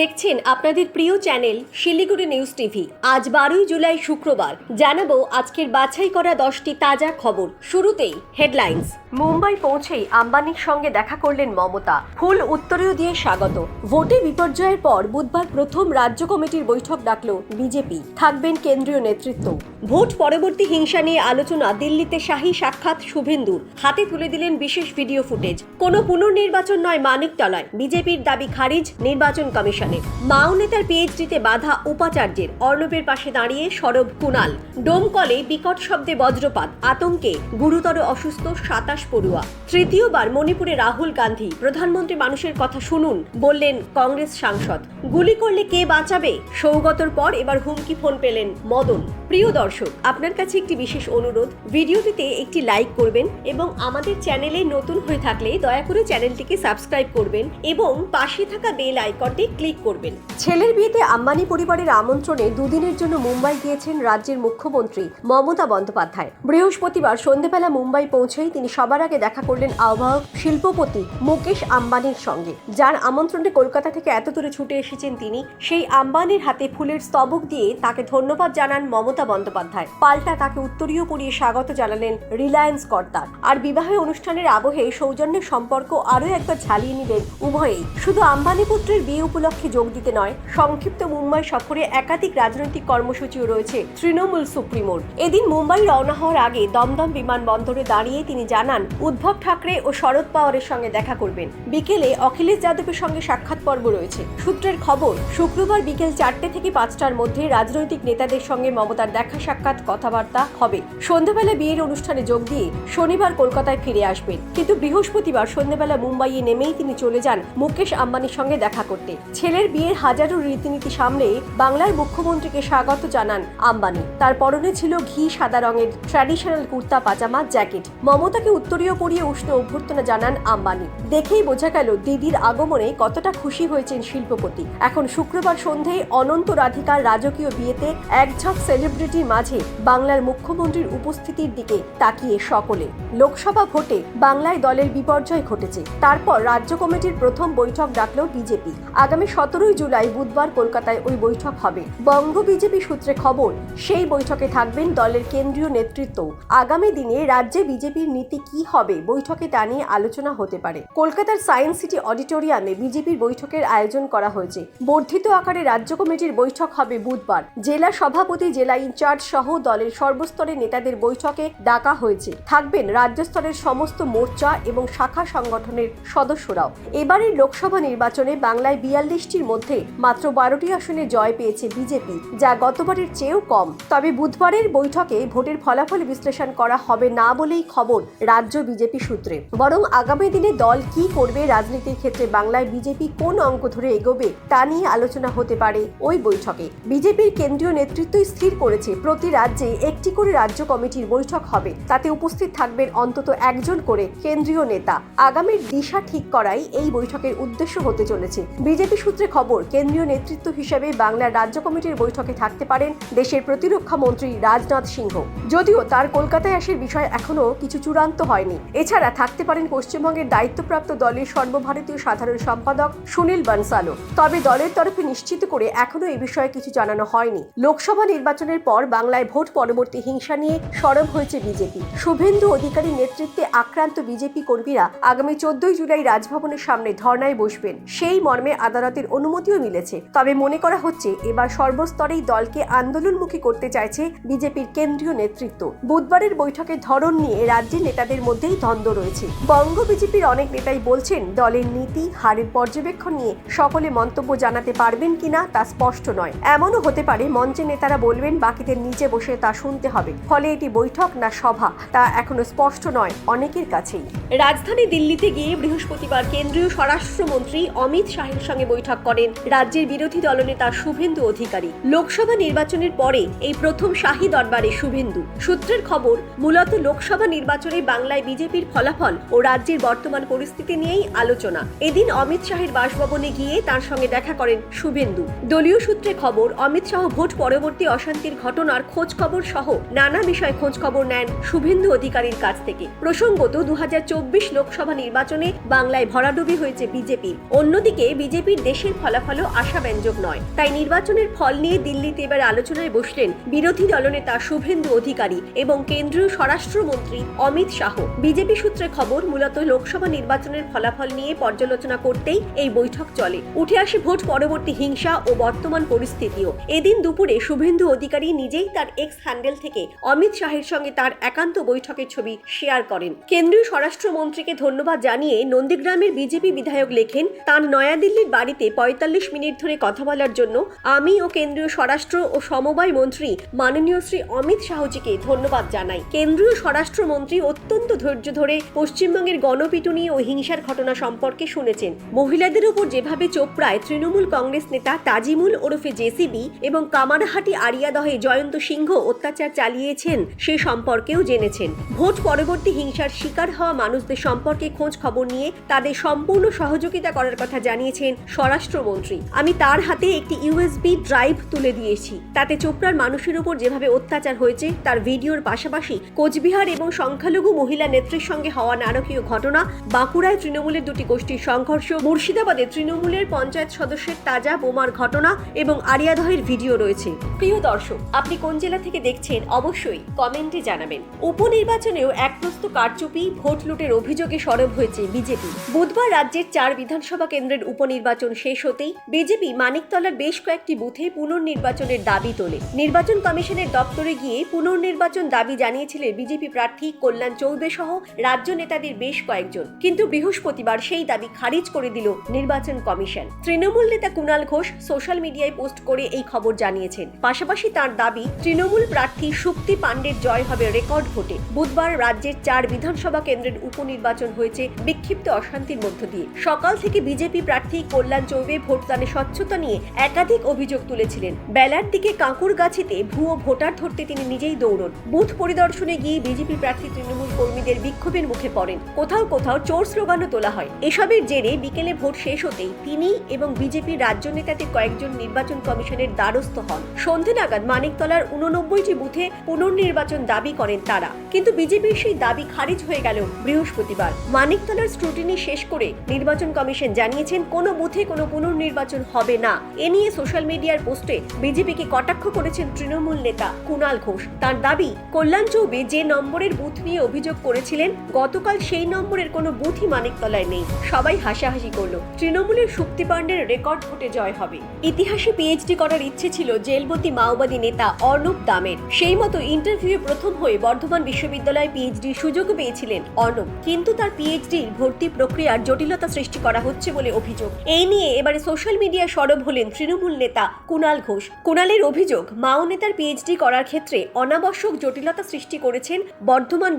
দেখছেন আপনাদের প্রিয় চ্যানেল শিলিগুড়ি নিউজ টিভি। আজ বারোই জুলাই শুক্রবার। জানাব আজকের বাছাই করা দশটি তাজা খবর। শুরুতেই হেডলাইন্স। মুম্বাই পৌঁছেই আম্বানির সঙ্গে দেখা করলেন মমতা। ফুল উত্তরীয় দিয়ে স্বাগত। ভোটে বিপর্যয়ের পর বুধবার প্রথম রাজ্য কমিটির বৈঠক ডাকল বিজেপি। থাকবেন কেন্দ্রীয় নেতৃত্ব। ভোট পরবর্তী হিংসা নিয়ে আলোচনা দিল্লিতে শাহী সাক্ষাৎ শুভেন্দুর। হাতে তুলে দিলেন বিশেষ ভিডিও ফুটেজ। কোনো পুনর্নির্বাচন নয় মানিকতলায়। বিজেপির দাবি খারিজ, নির্বাচন কমিশনের। মাও নেতার পিএইচডিতে বাধা উপাচার্যের। অর্ণবের পাশে দাঁড়িয়ে সরব কুণাল। ডোমকলে বিকট শব্দে বজ্রপাত। আতঙ্কে গুরুতর অসুস্থ সাতাশ পড়ুয়া। তৃতীয়বার মণিপুরে রাহুল গান্ধী, প্রধানমন্ত্রী মানুষের কথা শুনুন, বললেন কংগ্রেস সাংসদ। গুলি করলে কে বাঁচাবে? সৌগতর পর এবার হুমকি ফোন পেলেন মদন। প্রিয় দর্শক, আপনার কাছে একটি বিশেষ অনুরোধ। ভিডিওটিতে একটি লাইক করবেন এবং আমাদের চ্যানেলে নতুন হয়ে থাকলে দয়া করে চ্যানেলটিকে সাবস্ক্রাইব করবেন এবং পাশে থাকা বেল আইকনটি ক্লিক করবেন। ছেলের বিয়েতে আম্বানি পরিবারের আমন্ত্রণে দুদিনের জন্য মুম্বাই গিয়েছেন রাজ্যের মুখ্যমন্ত্রী মমতা বন্দ্যোপাধ্যায়। বৃহস্পতিবার সন্ধেবেলা মুম্বাই পৌঁছেই তিনি সবার আগে দেখা করলেন আহ্বায়ক শিল্পপতি মুকেশ আম্বানির সঙ্গে। যার আমন্ত্রণে কলকাতা থেকে এত দূরে ছুটে এসেছেন তিনি, সেই আম্বানির হাতে ফুলের স্তবক দিয়ে তাকে ধন্যবাদ জানান মমতা বন্দ্যোপাধ্যায়। পাল্টা তাকে উত্তরীয় পরিয়ে স্বাগত জানালেন রিলায়েন্স কর্তার আর বিবাহ অনুষ্ঠানের আবহে সৌজন্যের সম্পর্ক আরও একবার ঝালিয়ে নিলেন উভয়েই। শুধু আম্বানি পুত্রের বিয়ে উপলক্ষে যোগ দিতে নয়, সংক্ষিপ্ত মুম্বাই সফরে একাধিক রাজনৈতিক কর্মসূচিও রয়েছে তৃণমূল সুপ্রিমোর। এদিন মুম্বাই রওনা হওয়ার আগে দমদম বিমানবন্দরে দাঁড়িয়ে তিনি জানান উদ্ধব ঠাকরে ও শরদ পাওয়ারের সঙ্গে দেখা করবেন। বিকেলে অখিলেশ যাদবের সঙ্গে সাক্ষাৎ পর্ব রয়েছে। সূত্রের খবর, শুক্রবার বিকেল চারটে থেকে পাঁচটার মধ্যে রাজনৈতিক নেতাদের সঙ্গে মমতার দেখা সাক্ষাৎ কথাবার্তা হবে। সন্ধ্যাবেলা বিয়ের অনুষ্ঠানে যোগ দিয়ে শনিবার কলকাতায় ফিরে আসবেন। কিন্তু বৃহস্পতিবার সন্ধ্যাবেলা মুম্বাইয়ে নেমেই তিনি চলে যান মুকেশ আম্বানির সঙ্গে দেখা করতে। ছেলের বিয়ের হাজারো রীতিনীতি সামলে বাংলার মুখ্যমন্ত্রীকে স্বাগত জানান আম্বানি। তার পরনে ছিল ঘি সাদা রঙের ট্র্যাডিশনাল কুর্তা, পাজামা জ্যাকেট মমতাকে উত্তরীয় পরিয়ে উষ্ণ অভ্যর্থনা জানান আম্বানি। দেখেই বোঝা গেল দিদির আগমনে কতটা খুশি হয়েছেন শিল্পপতি। এখন শুক্রবার সন্ধেয় অনন্ত রাধিকার রাজকীয় বিয়েতে একঝাঁক সেলিব্রিটির মাঝে বাংলার মুখ্যমন্ত্রীর উপস্থিতির দিকে তাকিয়ে সকলে। লোকসভা ভোটে বাংলায় দলের বিপর্যয় ঘটেছে। তারপর রাজ্য কমিটির প্রথম বৈঠক ডাকল বিজেপি। আগামী সতেরোই জুলাই বুধবার কলকাতায় ওই বৈঠক হবে। বঙ্গ বিজেপি সূত্রে খবর, সেই বৈঠকে থাকবেন দলের কেন্দ্রীয় নেতৃত্ব আগামী দিনে রাজ্যে বিজেপির নীতি কি হবে? বৈঠকে তা নিয়ে আলোচনা হতে পারে। কলকাতার সায়েন্স সিটি অডিটোরিয়ামে বিজেপির বৈঠকের আয়োজন করা হয়েছে। বর্ধিত আকারে রাজ্য কমিটির বৈঠক হবে বুধবার। জেলা সভাপতি, জেলা ইনচার্জ সহ দলের সর্বস্তরের নেতাদের বৈঠকে ডাকা হয়েছে। থাকবেন রাজ্য স্তরের সমস্ত মোর্চা এবং শাখা সংগঠনের সদস্যরাও। এবারের লোকসভা নির্বাচনে বাংলায় বিয়াল্লিশটির মধ্যে মাত্র বারোটি আসনে জয় পেয়েছে বিজেপি, যা গতবারের চেয়েও কম। তবে বুধবারের বৈঠকে ভোটের ফলাফল বিশ্লেষণ করা হবে না বলেই খবর রাজ্য বিজেপি সূত্রে। বরং আগামী দিনে দল কি করবে রাজনীতির ক্ষেত্রে বাংলায় বিজেপি কোন অঙ্ক ধরে এগোবে তা নিয়ে আলোচনা হতে পারে ওই বৈঠকে। বিজেপির কেন্দ্রীয় নেতৃত্বই স্থির করেছে, প্রতি রাজ্যে একটি করে রাজ্য কমিটির বৈঠক হবে। তাতে উপস্থিত থাকবেন অন্তত একজন করে কেন্দ্রীয় নেতা। আগামীর দিশা ঠিক করাই এই বৈঠকের উদ্দেশ্য হতে চলেছে। বিজেপি সূত্রে খবর, কেন্দ্রীয় নেতৃত্ব হিসেবে বাংলার রাজ্য কমিটির বৈঠকে থাকতে পারেন দেশের প্রতিরক্ষা মন্ত্রী রাজনাথ সিংহ। যদিও তার কলকাতায় আসার বিষয় এখনও কিছু চূড়ান্ত হয়নি। এছাড়া থাকতে পারেন পশ্চিমবঙ্গের দায়িত্বপ্রাপ্ত দলের সর্বভারতীয় সাধারণ সম্পাদক সুনীল বানসালো তবে দলের তরফে নিশ্চিত করে এখনও এই বিষয়ে কিছু জানানো হয়নি। লোকসভা নির্বাচনের পর বাংলায় ভোট পরবর্তী হিংসা নিয়ে সরব হয়েছে বিজেপি। শুভেন্দু অধিকারী নেতৃত্বে আক্রান্ত বিজেপি কর্মীরা আগামী চোদ্দই জুলাই রাজভবনের সামনে ধর্নায় বসবেন। সেই মর্মে আদালতের অনুমতিও মিলেছে। তবে মনে করা হচ্ছে, এবার সর্বস্তরেই দলকে আন্দোলনমুখী করতে চাইছে বিজেপির কেন্দ্রীয় নেতৃত্ব। বুধবারের বৈঠকের ধরন নিয়ে রাজ্যের নেতাদের মধ্যেই দ্বন্দ্ব রয়েছে। বঙ্গ বিজেপির অনেক নেতাই বলছেন, দলের নীতি, হারের পর্যবেক্ষণ নিয়ে সকলে মন্তব্য জানাতে পারবেন কিনা তা স্পষ্ট নয়। এমনও হতে পারে, মঞ্চে নেতারা বলবেন, বাকিদের নিচে বসে তা শুনতে হবে। ফলে এটি বৈঠক না সভা, তা এখনও স্পষ্ট নয় অনেকের কাছেই। রাজধানী দিল্লিতে গিয়ে বৃহস্পতিবার কেন্দ্রীয় স্বরাষ্ট্রমন্ত্রী অমিত শাহের সঙ্গে বৈঠক করেন রাজ্যের বিরোধী দলনেতা শুভেন্দু অধিকারী। লোকসভা নির্বাচনের পরে এই প্রথম শাহী দরবারে শুভেন্দু। সূত্রের খবর, মূলত লোকসভা নির্বাচনে বাংলায় বিজেপির ফলাফল ও রাজ্যের বর্তমান পরিস্থিতি নিয়েই আলোচনা। এদিন অমিত শাহের বাসভবনে গিয়ে তার সঙ্গে দেখা করেন শুভেন্দু। দলীয় সূত্রে খবর, অমিত শাহ ভোট পরবর্তী অশান্তির ঘটনার খোঁজ খবর সহ নানা বিষয় খোঁজ খবর নেন শুভেন্দু অধিকারীর কাছ থেকে। প্রসঙ্গত দু হাজার চব্বিশ লোকসভা নির্বাচনে বাংলায় ভরাডুবি হয়েছে বিজেপি। অন্যদিকে, বিজেপির দেশের ফলাফলও আশাব্যঞ্জক নয়। তাই নির্বাচনের ফল নিয়ে দিল্লিতে এবার আলোচনায় বসলেন বিরোধী দলনেতা শুভেন্দু অধিকারী এবং কেন্দ্রীয় স্বরাষ্ট্রমন্ত্রী অমিত শাহ। বিজেপি সূত্রে খবর, মূলত লোকসভা নির্বাচনের ফলাফল নিয়ে পর্যালোচনা করতেই এই বৈঠক চলে। উঠে আসে ভোট পরবর্তী হিংসা ও বর্তমান পরিস্থিতিও। এদিন দুপুরে শুভেন্দু অধিকারী নিজেই তার এক্স হ্যান্ডেল থেকে অমিত শাহের সঙ্গে তার একান্ত বৈঠকের ছবি শেয়ার করেন। কেন্দ্রীয় স্বরাষ্ট্রমন্ত্রীকে ধন্যবাদ জানিয়ে নন্দীগ্রামের বিজেপি বিধায়ক লেখেন, তার নয়াদিল্লির বাড়িতে পঁয়তাল্লিশ মিনিট ধরে কথা বলার জন্য আমি ও কেন্দ্রীয় স্বরাষ্ট্র ও সমবায় মন্ত্রী মাননীয় শ্রী অমিত শাহজিকে ধন্যবাদ জানাই। কেন্দ্রীয় স্বরাষ্ট্রমন্ত্রী অত্যন্ত ধৈর্য ধরে পশ্চিমবঙ্গের গণপিটুনি ও হিংসার ঘটনা সম্পর্কে শুনেছেন। মহিলাদের উপর যেভাবে চোপড়ায় তৃণমূল কংগ্রেস নেতা তাজিমুল ওরফে জেসিবি এবং কামারহাটি আরিয়াদহে জয়ন্ত সিংহ অত্যাচার চালিয়েছেন, সে সম্পর্কেও জেনেছেন। ভোট পরবর্তী হিংসার শিকার হওয়া মানুষদের সম্পর্কে খোঁজ খবর নিয়ে তাদের সম্পূর্ণ সহযোগিতা করার কথা জানিয়েছেন স্বরাষ্ট্রমন্ত্রী। আমি তার হাতে একটি ইউএসবি ড্রাইভ তুলে দিয়েছি। তাতে চোপড়ার মানুষের উপর যেভাবে অত্যাচার হয়েছে, তার ভিডিওর পাশাপাশি কোচবিহার এবং সংখ্যালঘু মহিলা নেত্রীর সঙ্গে হওয়া নারকীয় ঘটনা। বাঁকুড়ায় তৃণমূলের দুটি গোষ্ঠীর সংঘর্ষ, মুর্শিদাবাদে তৃণমূলের পঞ্চায়েত সদস্যের তাজা বোমার ঘটনা এবং আরিয়াদহের ভিডিও রয়েছে। প্রিয় দর্শক, আপনি কোন জেলা থেকে দেখছেন অবশ্যই কমেন্টে জানাবেন। উপনির্বাচনেও একপ্রস্ত কারচুপি, ভোট লুটের অভিযোগে সরব হয়েছে বিজেপি। বুধবার রাজ্যের চার বিধানসভা কেন্দ্রের উপনির্বাচন শেষ হতেই বিজেপি মানিকতলার বেশ কয়েকটি বুথে পুনর্নির্বাচনের দাবি তোলে। নির্বাচন কমিশনের দপ্তরে গিয়ে পুনর্নির্বাচন দাবি জানিয়েছিলেন বিজেপি প্রার্থী কল্যাণ চৌবে সহ রাজ্য নেতাদের বেশ কয়েকজন। কিন্তু বৃহস্পতিবার সেই দাবি খারিজ করে দিল নির্বাচন কমিশন। তৃণমূল নেতা কুণাল ঘোষ সোশ্যাল মিডিয়ায় পোস্ট করে এই খবর জানিয়েছেন। পাশাপাশি তার দাবি, তৃণমূল প্রার্থী শুক্তি পাণ্ডের জয় হবে রেকর্ড ভোটে। বুধবার রাজ্যের চার বিধানসভা কেন্দ্রের উপনির্বাচন হয়েছে বিক্ষিপ্ত অশান্তির মধ্য দিয়ে। সকাল থেকে বিজেপি প্রার্থী কল্যাণ চৌবে ভোটদানে স্বচ্ছতা নিয়ে একাধিক অভিযোগ তুলেছিলেন। বেলার দিকে কাঁকুরগাছিতে ভুয়ো ভোটার ধরতে তিনি নিজেই দৌড়ন। বুথ পরিদর্শনে গিয়ে বিজেপি প্রার্থী তৃণমূল কর্মীদের বিক্ষোভের মুখে পড়েন। কোথাও কোথাও চোর স্লোগানও তোলা হয়। এসবের জেরে বিকেলে ভোট শেষ হতেই তিনি এবং বিজেপির রাজ্য নেতাদের কয়েকজন নির্বাচন কমিশনের দ্বারস্থ হন। সন্ধে নাগাদ মানিকতলার উননব্বইটি বুথে পুনর্নির্বাচন দাবি করেন তারা। কিন্তু বিজেপির সেই দাবি খারিজ হয়ে গেল বৃহস্পতিবার। মানিকতলার স্ক্রুটিনি শেষ করে নির্বাচন কমিশন জানিয়েছেন, কোনো বুথে কোনো পুনর্নির্বাচন হবে না। এ নিয়ে সোশ্যাল মিডিয়ার পোস্টে বিজেপিকে কটাক্ষ করেছেন তৃণমূল নেতা কুণাল ঘোষ। তার দাবি, কল্যাণ চৌবে যে নম্বরের বুথ নিয়ে অভিযোগ করেছিলেন, গতকাল সেই নম্বরের কোনো বুথই মানিকতলায় নেই। সবাই হাসাহাসি করল। তৃণমূলের শক্তি পাণ্ডের রেকর্ড ভোটে জয় হবে। ইতিহাসে পিএইচডি করার ইচ্ছে ছিল জেলবতী মাওবাদী নেতা অর্ণব দামের। সেই মতো ইন্টারভিউ প্রথম হয়ে বর্ধমান বিশ্ববিদ্যালয়ে পিএইচডির সুযোগ পেয়েছিলেন অর্ণব। কিন্তু তার পিএইচডির ভর্তি প্রক্রিয়ার জটিলতা সৃষ্টি করা হচ্ছে বলে অভিযোগ। এই নিয়ে এবারে সোশ্যাল মিডিয়া সরব হলেন তৃণমূল নেতা কুণাল ঘোষ। কুণালের অভিযোগ, মাও নেতার পিএইচডি করার ক্ষেত্রে অনাবশ্যক জটিলতা সৃষ্টি করেছেন বর্ধমান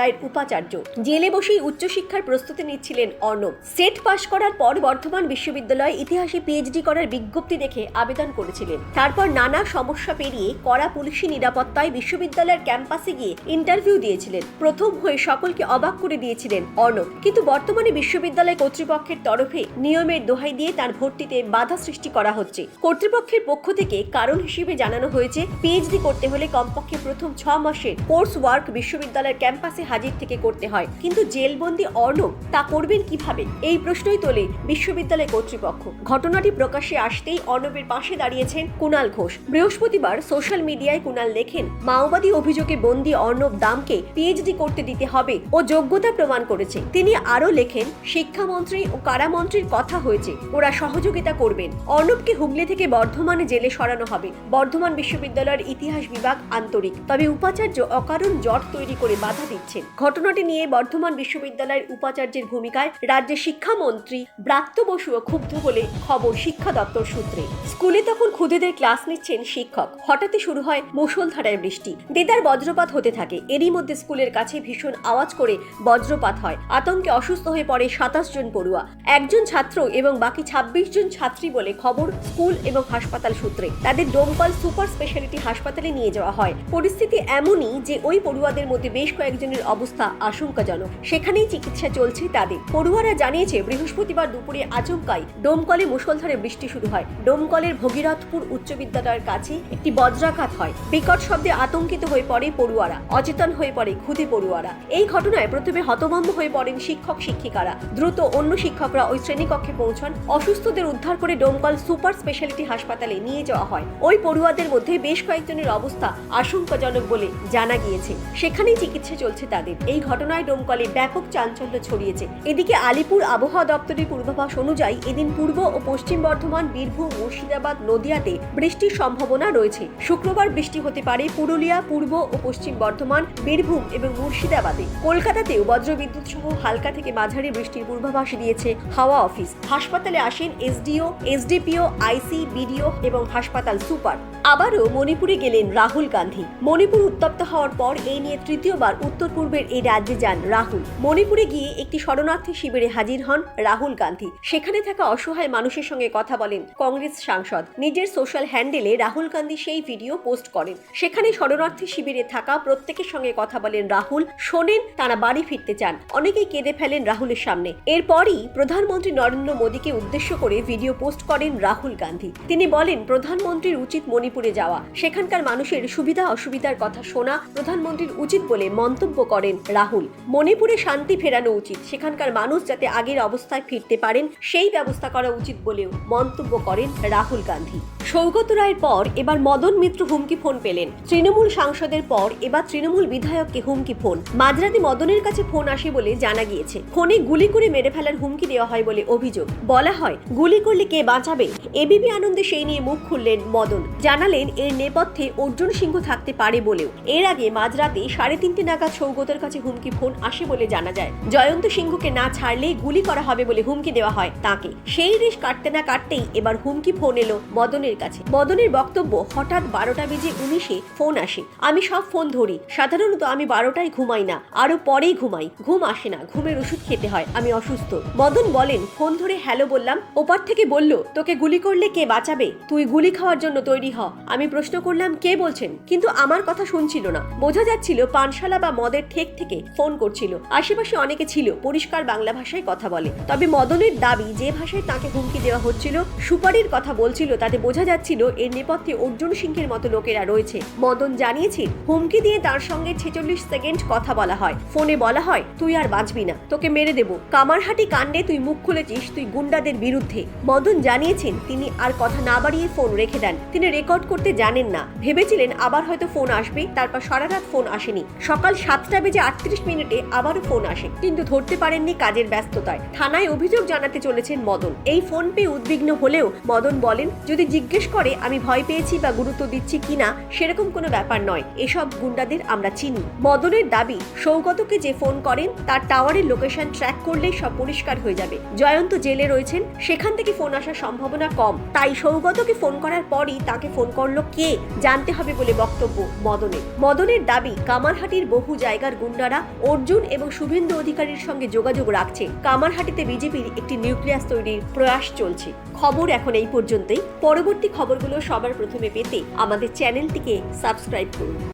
বিশ্ববিদ্যালয়ের উপাচার্য। জেলে বসেই উচ্চশিক্ষার প্রস্তুতি নিচ্ছিলেন অর্ণব। সেট পাশ করার পর বর্ধমান বিশ্ববিদ্যালয়ে ইতিহাসে পিএইচডি করার বিজ্ঞপ্তি দেখে আবেদন করেছিলেন। তারপর নানা সমস্যা পেরিয়ে কড়া পুলিশি নিরাপত্তায় বিশ্ববিদ্যালয়ের ক্যাম্পাসে গিয়ে ইন্টারভিউ দিয়েছিলেন। প্রথম হয়ে সকলকে অবাক করে দিয়েছিলেন অর্ণব। কিন্তু বর্তমানে বিশ্ববিদ্যালয় কর্তৃপক্ষের তরফে নিয়মের দোহাই দিয়ে তার ভর্তিতে বাধা সৃষ্টি করা হচ্ছে। কর্তৃপক্ষের পক্ষ থেকে কারণ হিসেবে জানানো হয়েছে পিএইচডি করতে হলে কমপক্ষে প্রথম ছ মাসের কোর্স ওয়ার্ক বিশ্ববিদ্যালয়ের ক্যাম্পাসে হাজির থেকে করতে হয়। কিন্তু জেলবন্দি অর্ণব তা করবেন কীভাবে? এই প্রশ্নই তোলে বিশ্ববিদ্যালয় কর্তৃপক্ষ। ঘটনাটি প্রকাশ্যে আসতেই অর্ণবের পাশে দাঁড়িয়েছেন কুণাল ঘোষ। বৃহস্পতিবার সোশ্যাল মিডিয়ায় কুণাল লেখেন, মাওবাদী অভিযোগে বন্দি অর্ণব দামকে পিএইচডি করতে দিতে হবে ও যোগ্যতা প্রমাণ করেছে। তিনি আরও লেখেন, শিক্ষামন্ত্রী ও কারামন্ত্রীর কথা হয়েছে, ওরা সহযোগিতা করবেন। অর্ণবকে হুগলি থেকে বর্ধমানে জেলে সরানো হবে। বর্ধমান বিশ্ববিদ্যালয়ের ইতিহাস বিভাগ আন্তরিক। তবে উপাচার্য অকারণ জট তৈরি করে বাধা দিচ্ছেন ঘটনাটি নিয়ে বর্ধমান বিশ্ববিদ্যালয়ের উপাচার্যের ভূমিকায় রাজ্যের শিক্ষামন্ত্রী ব্রাত্য বসুও ক্ষুব্ধ বলে খবর শিক্ষা দপ্তর সূত্রে। স্কুলে তখন খুদেদের ক্লাস নিচ্ছেন শিক্ষক। হঠাৎই শুরু হয় মুষলধারায় বৃষ্টি। দেদার বজ্রপাত হতে থাকে। এরই মধ্যে স্কুলের কাছে ভীষণ আওয়াজ করে বজ্রপাত হয়। আতঙ্কে অসুস্থ হয়ে পড়ে সাতাশ জন পড়ুয়া। একজন ছাত্র এবং বাকি ছাব্বিশ জন ছাত্রী বলে খবর স্কুল এবং হাসপাতাল সূত্রে। তাদের ডোমকল সুপার স্পেশালিটি হাসপাতালে নিয়ে যাওয়া হয়। পরিস্থিতি এমনই যে ওই পড়ুয়াদের মধ্যে বেশ কয়েকজনের অবস্থা আশঙ্কাজনক। সেখানেই চিকিৎসা চলছে তাদের। পড়ুয়ারা জানিয়েছে, বৃহস্পতিবার দুপুরে আচমকাই ডোমকলে মুষলধারে বৃষ্টি শুরু হয়। ডোমকলের ভগীরথপুর উচ্চ বিদ্যালয়ের কাছে একটি বজ্রাঘাত হয়। বিকট শব্দে আতঙ্কিত হয়ে পড়ে পড়ুয়ারা, অচেতন হয়ে পড়ে খুদে পড়ুয়ারা। এই ঘটনায় প্রথমে হতভম্ব হয়ে পড়েন শিক্ষক, শিক্ষিকারা। দ্রুত অন্য শিক্ষকরা ওই শ্রেণীকক্ষে পৌঁছান। অসুস্থদের উদ্ধার করে ডোমকল সুপার স্পেশালিটি হাসপাতালে নিয়ে যাওয়া হয়। ওই পড়ুয়াদের মধ্যে বেশ কয়েকজনের অবস্থা আশঙ্কাজনক বলে জানা গিয়েছে। সেখানেই চিকিৎসা চলছে তাদের এই ঘটনায় ডোমকলে ব্যাপক চাঞ্চল্য ছড়িয়েছে। এদিকে আলিপুর আবহাওয়া দপ্তরের পূর্বাভাস অনুযায়ী এদিন পূর্ব ও পশ্চিম বর্ধমান, বীরভূম, মুর্শিদাবাদ, নদিয়াতে বৃষ্টির সম্ভাবনা রয়েছে। শুক্রবার বৃষ্টি হতে পারে পুরুলিয়া, পূর্ব ও পশ্চিম বর্ধমান, বীরভূম এবং মুর্শিদাবাদে। কলকাতাতেও বজ্রবিদ্যুৎ সহ হালকা থেকে মাঝারি বৃষ্টির পূর্বাভাস দিয়েছে হাওয়া অফিস। হাসপাতালে আসেন এসডিও, এসডিপিও, আইসি, বিডিও এবং হাসপাতাল সুপার। আবারও মণিপুরে গেলেন রাহুল গান্ধী। মণিপুর উত্তপ্ত হওয়ার পর এই নিয়ে তৃতীয়বার উত্তর পূর্বের এই রাজ্যে যান রাহুল। মণিপুরে গিয়ে একটি শরণার্থী শিবিরে হাজির হন রাহুল গান্ধী। সেখানে থাকা অসহায় মানুষের সঙ্গে কথা বলেন কংগ্রেস সাংসদ। নিজের সোশ্যাল হ্যান্ডেলে রাহুল গান্ধী সেই ভিডিও পোস্ট করেন। সেখানে শরণার্থী শিবিরে থাকা প্রত্যেকের সঙ্গে কথা বলেন রাহুল। শোনেন, তারা বাড়ি ফিরতে চান। অনেকেই কেঁদে ফেলেন রাহুলের সামনে। এরপরই প্রধানমন্ত্রী নরেন্দ্র মোদীকে উদ্দেশ্য করে ভিডিও পোস্ট করেন রাহুল গান্ধী। তিনি বলেন, প্রধানমন্ত্রীর উচিত মণিপুরে যাওয়া। সেখানকার মানুষের সুবিধা অসুবিধার কথা শোনা, প্রধানমন্ত্রীর উচিত বলে মন্তব্য করেন রাহুল। মণিপুরে শান্তি ফেরানো উচিত। সেখানকার মানুষ যাতে আগের অবস্থায় ফিরতে পারেন, সেই ব্যবস্থা করা উচিত বলেও মন্তব্য করেন রাহুল গান্ধী। সৌগত রায়ের পর এবার মদন মিত্র হুমকি ফোন পেলেন। তৃণমূল সাংসদের পর এবার তৃণমূল বিধায়ককে হুমকি ফোন। মাঝরাতে মদনের কাছে ফোন আসে বলে জানা গিয়েছে। ফোনে গুলি করে মেরে ফেলার হুমকি দেওয়া হয় বলে অভিযোগ। বলা হয়, গুলি করলে কে বাঁচাবে? এবিপি আনন্দে সেই নিয়ে মুখ খুললেন মদন। জানালেন, এর নেপথ্যে অর্জুন সিংহ থাকতে পারে বলেও। এর আগে মাঝরাতে সাড়ে তিনটে নাগাদ সৌগতের কাছে হুমকি ফোন আসে বলে জানা যায়। জয়ন্ত সিংহকে না ছাড়লেই গুলি করা হবে বলে হুমকি দেওয়া হয় তাকে। সেই রেশ কাটতে না কাটতেই এবার হুমকি ফোন এলো মদনের কাছে। মদনের বক্তব্য হঠাৎ বারোটা বেজে উনিশে ফোন আসে। আমি সব ফোন ধরি। সাধারণত আমি বারোটায় ঘুমাই না আরও পরেই ঘুমাই। ঘুম আসে না, ঘুমের ওষুধ খেতে হয়, আমি অসুস্থ। মদন বলেন, ফোন ধরে হ্যালো বললাম, ওপার থেকে বলল, তোকে গুলি করলে কে বাঁচাবে? তুই গুলি খাওয়ার জন্য তৈরি হ। আমি প্রশ্ন করলাম, কে বলছেন? কিন্তু আমার কথা শুনছিল না। বোঝা যাচ্ছিল পানশালা বা মদের ঠেক থেকে ফোন করছিল। আশেপাশে অনেকে ছিল, পরিষ্কার বাংলা ভাষায় কথা বলে। তবে মদনের দাবি, যে ভাষায় তাকে হুমকি দেওয়া হচ্ছিল, সুপারির কথা বলছিল, তাতে বোঝা যাচ্ছিল এর নেপথ্যে অর্জুন সিংহের মতো লোকেরা রয়েছে। মদন জানিয়েছে, হুমকি দিয়ে তার সঙ্গে ছেচল্লিশ সেকেন্ড কথা বলা হয়। ফোনে বলা হয়, তুই আর বাঁচবি না, তোকে মেরে দেব। কামারহাটি কাণ্ডে তুই মুখ খুলেছিস, তুই গুন্ডাদের বিরুদ্ধে। মদন জানিয়েছেন, তিনি আর কথা না বাড়িয়ে ফোন রেখে দেন। তিনি রেকর্ড করতে জানেন না। ভেবেছিলেন আবার হয়তো ফোন আসবে, তারপর সারা রাত ফোন আসেনি। সকাল সাতটা বেজে আটত্রিশ মিনিটে আবারও ফোন আসে, কিন্তু ধরতে পারেননি কাজের ব্যস্ততায়। থানায় অভিযোগ জানাতে চলেছেন মদন। এই ফোন পেয়ে উদ্বিগ্ন হলেও মদন বলেন, যদি জিজ্ঞেস করে আমি ভয় পেয়েছি বা গুরুত্ব দিচ্ছি কিনা সেরকম কোনো ব্যাপার নয়। এসব গুন্ডাদের আমরা চিনি। মদনের দাবি, সৌগতকে যে ফোন করেন, তার টাওয়ারের লোকেশন ট্র্যাক করলেই সব পরিষ্কার হয়ে যাবে। জয়ন্ত জেলে রয়েছেন, সেখান থেকে ফোন আসার সম্ভাবনা কম। তাই সৌগতকে ফোন করার পরই তাকে ফোন করল কে, জানতে হবে বলে বক্তব্য মদনের। মদনের দাবি, কামারহাটির বহু জায়গার গুন্ডারা অর্জুন এবং শুভেন্দু অধিকারীর সঙ্গে যোগাযোগ রাখছে। কামারহাটিতে বিজেপির একটি নিউক্লিয়াস তৈরির প্রয়াস চলছে। খবর এখন এই পর্যন্তই। পরবর্তী খবরগুলো সবার প্রথমে পেতে আমাদের চ্যানেলটিকে সাবস্ক্রাইব করুন।